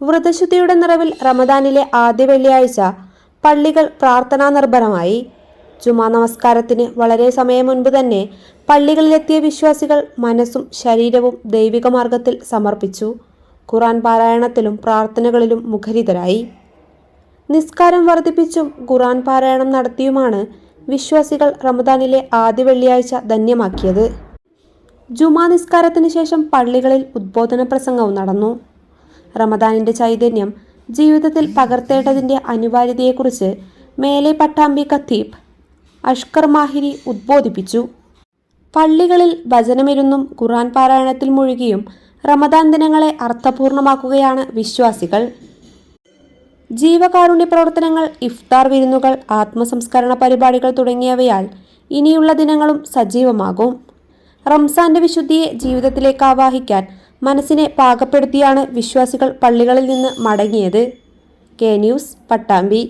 വ്രതശുദ്ധിയുടെ നിറവിൽ റമദാനിലെ ആദ്യ വെള്ളിയാഴ്ച പള്ളികൾ പ്രാർത്ഥനാ നിർഭരമായി. ജുമാ നമസ്കാരത്തിന് വളരെ സമയം മുൻപ് തന്നെ പള്ളികളിലെത്തിയ വിശ്വാസികൾ മനസ്സും ശരീരവും ദൈവിക മാർഗത്തിൽ സമർപ്പിച്ചു. ഖുറാൻ പാരായണത്തിലും പ്രാർത്ഥനകളിലും മുഖരിതരായി. നിസ്കാരം വർദ്ധിപ്പിച്ചും ഖുറാൻ പാരായണം നടത്തിയുമാണ് വിശ്വാസികൾ റമദാനിലെ ആദ്യ വെള്ളിയാഴ്ച ധന്യമാക്കിയത്. ജുമാ നിസ്കാരത്തിന് ശേഷം പള്ളികളിൽ ഉദ്ബോധന പ്രസംഗവും നടന്നു. റമദാനിന്റെ ചൈതന്യം ജീവിതത്തിൽ പകർത്തേണ്ടതിന്റെ അനിവാര്യതയെക്കുറിച്ച് മേലെ പട്ടാമ്പി ഖത്തീബ് അഷ്കർ മാഹിരി ഉദ്ബോധിപ്പിച്ചു. പള്ളികളിൽ ഭജനമിരുന്നും ഖുറാൻ പാരായണത്തിൽ മുഴുകിയും റമദാൻ ദിനങ്ങളെ അർത്ഥപൂർണമാക്കുകയാണ് വിശ്വാസികൾ. ജീവകാരുണ്യ പ്രവർത്തനങ്ങൾ ഇഫ്താർ വിരുന്നുകൾ ആത്മസംസ്കരണ പരിപാടികൾ തുടങ്ങിയവയാൽ ഇനിയുള്ള ദിനങ്ങളും സജീവമാകും. റംസാന്റെ വിശുദ്ധിയെ ജീവിതത്തിലേക്ക് ആവാഹിക്കാൻ മനസ്സിനെ പാകപ്പെടുത്തിയാണ് വിശ്വാസികൾ പള്ളികളിൽ നിന്ന് മടങ്ങിയത്. K news Pattambi.